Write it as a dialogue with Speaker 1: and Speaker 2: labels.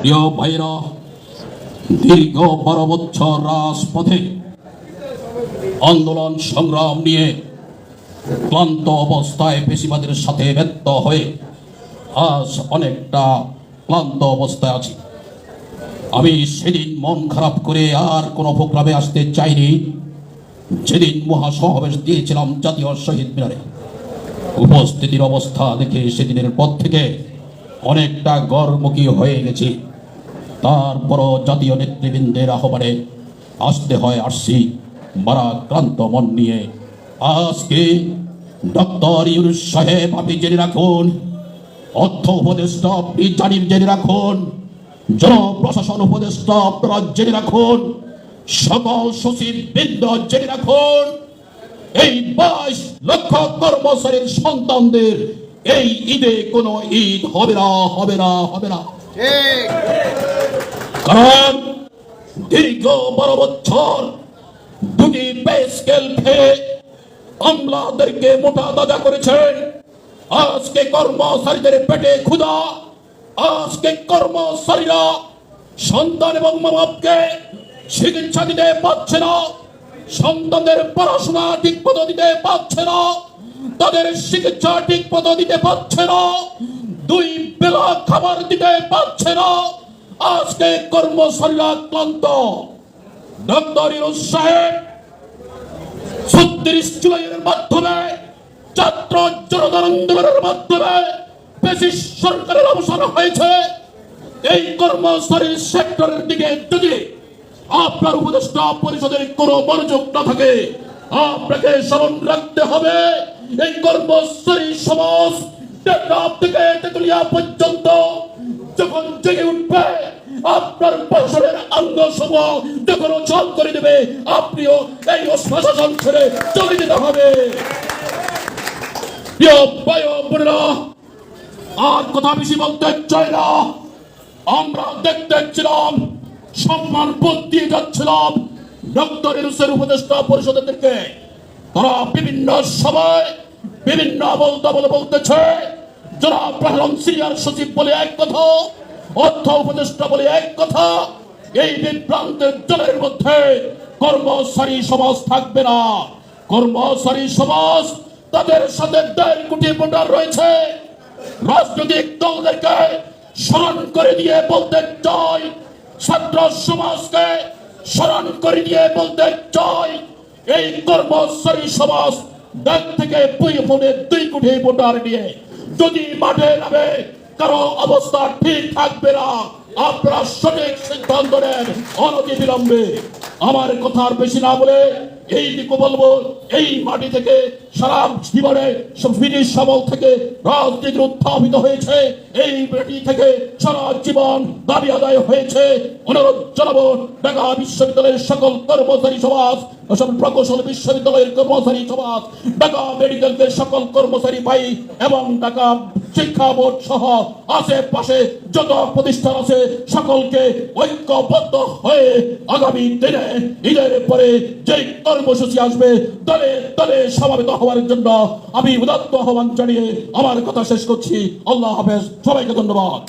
Speaker 1: প্রিয় ভাইরা দীর্ঘ বারো বছর রাজপথে আন্দোলন সংগ্রাম নিয়ে ক্লান্ত অবস্থায় পেশিবাদের সাথে ব্যর্থ হয়ে আজ অনেকটা ক্লান্ত অবস্থায় আছি। আমি সেদিন মন খারাপ করে আর কোনো প্রোগ্রামে আসতে চাইনি। যেদিন মহাসমাবেশ দিয়েছিলাম জাতীয় শহীদ মিনারে। উপস্থিতির অবস্থা দেখে সেদিনের পর থেকে অনেকটা গড়মুখী হয়ে গেছি। তারপরও জাতীয় নেতৃবৃন্দের আহ্বানে আসতে হয় আসছি মারাক্রান্ত মন নিয়ে। আজকে ডক্টর ইউনুস সাহেব, আপনি জেনে রাখুন, অর্থ উপদেষ্টা, আপনি জানির জেনে রাখুন জনপ্রশাসন উপদেষ্টা, আপনারা জেনে রাখুন সকল সচিব বৃন্দ জেনে রাখুন, এই বাইশ লক্ষ কর্মচারীর সন্তানদের এই ঈদে কোনো ঈদ হবে না হবে না হবে না।
Speaker 2: ঠিক।
Speaker 1: কারণ দীর্ঘ বারো বছর দুটি পে স্কেল খেয়ে আমলাদেরকে মোটা দাদা করেছেন আজকে কর্মচারীদের পেটে ক্ষুধা, আজকে কর্মচারীরা সন্তান এবং মা বাপকে চিকিৎসা দিতে পারছে না, সন্তানদের পড়াশোনা ঠিক মতো দিতে পারছে না, তাদের চিকিৎসা ঠিক মতো দিতে পারছে না, দুই বেলা খাবার দিতে পারছে না। আজকে কর্মচারীরা ক্লান্ত ছত্রিশ জুলাইয়ের মাধ্যমে ছাত্র আন্দোলনের মাধ্যমে সরকারের অবসান হয়েছে। এই কর্মচারীর সেক্টরের দিকে যদি আপনার উপদেষ্টা পরিষদের কোনো মনোযোগ না থাকে, আপনাকে স্মরণ রাখতে হবে, এই কর্মচারী সমাজ থেকে তেতুলিয়া পর্যন্ত যখন জেগে উঠবে আপনার বছরের অঙ্গ সমূহ যখন চল করে দেবে। আপনিও এই অশ্বাসন ছেড়ে চলে যেতে হবে। আর কথা বেশি বলতে চাই না। আমরা দেখতে ছিলাম, সম্মান বোধ দিয়ে যাচ্ছিলাম ইউনুসের উপদেষ্টা পরিষদেরকে। তারা বিভিন্ন সময় বিভিন্ন বলতে বলে বলতেছে। যারা প্রধান সিনিয়র সচিব বলে এক কথা অর্থ উপদেষ্টা বলে এক কথা, এই বিভ্রান্তের দলের মধ্যে কর্মচারী সমাজ থাকবে না। কর্মচারী সমাজ তাদের সাথে দেড় কোটি ভোটার রয়েছে। রাজনৈতিক দলদেরকে স্মরণ করে দিয়ে বলতে চাই, ছাত্র সমাজকে স্মরণ করে দিয়ে বলতে চাই, এই কর্মচারী সমাজ দেশ থেকে দুই কোটি ভোটার নিয়ে যদি মাঠে নামে কারও অবস্থা ঠিক থাকবে না। আপনারা সঠিক সিদ্ধান্ত নেন অনতি বিলম্বে আমার কথা আর বেশি না বলে এই দিকে বলব, এই মাটি থেকে সারা জীবনে সব ব্রিটিশ সমল থেকে রাজনীতির উত্থাপিত হয়েছে। এই মাটি থেকে সারা জীবন দাবি আদায় হয়েছে। অনুরোধ জানাব, ঢাকা বিশ্ববিদ্যালয়ের সকল কর্মচারী সমাজ প্রকৌশল বিশ্ববিদ্যালয়ের কর্মচারী সমাজ, ঢাকা মেডিকেলের সকল কর্মচারী ভাই এবং ঢাকা শিক্ষা বোর্ড সহ আশেপাশে যত প্রতিষ্ঠান আছে, সকলকে ঐক্যবদ্ধ হয়ে আগামী দিনে ঈদের পরে যে কর্মসূচি আসবে, দলে দলে সমাবেত হওয়ার জন্য আমি উদাত্ত আহ্বান জানিয়ে আমার কথা শেষ করছি। আল্লাহ হাফেজ, সবাইকে ধন্যবাদ।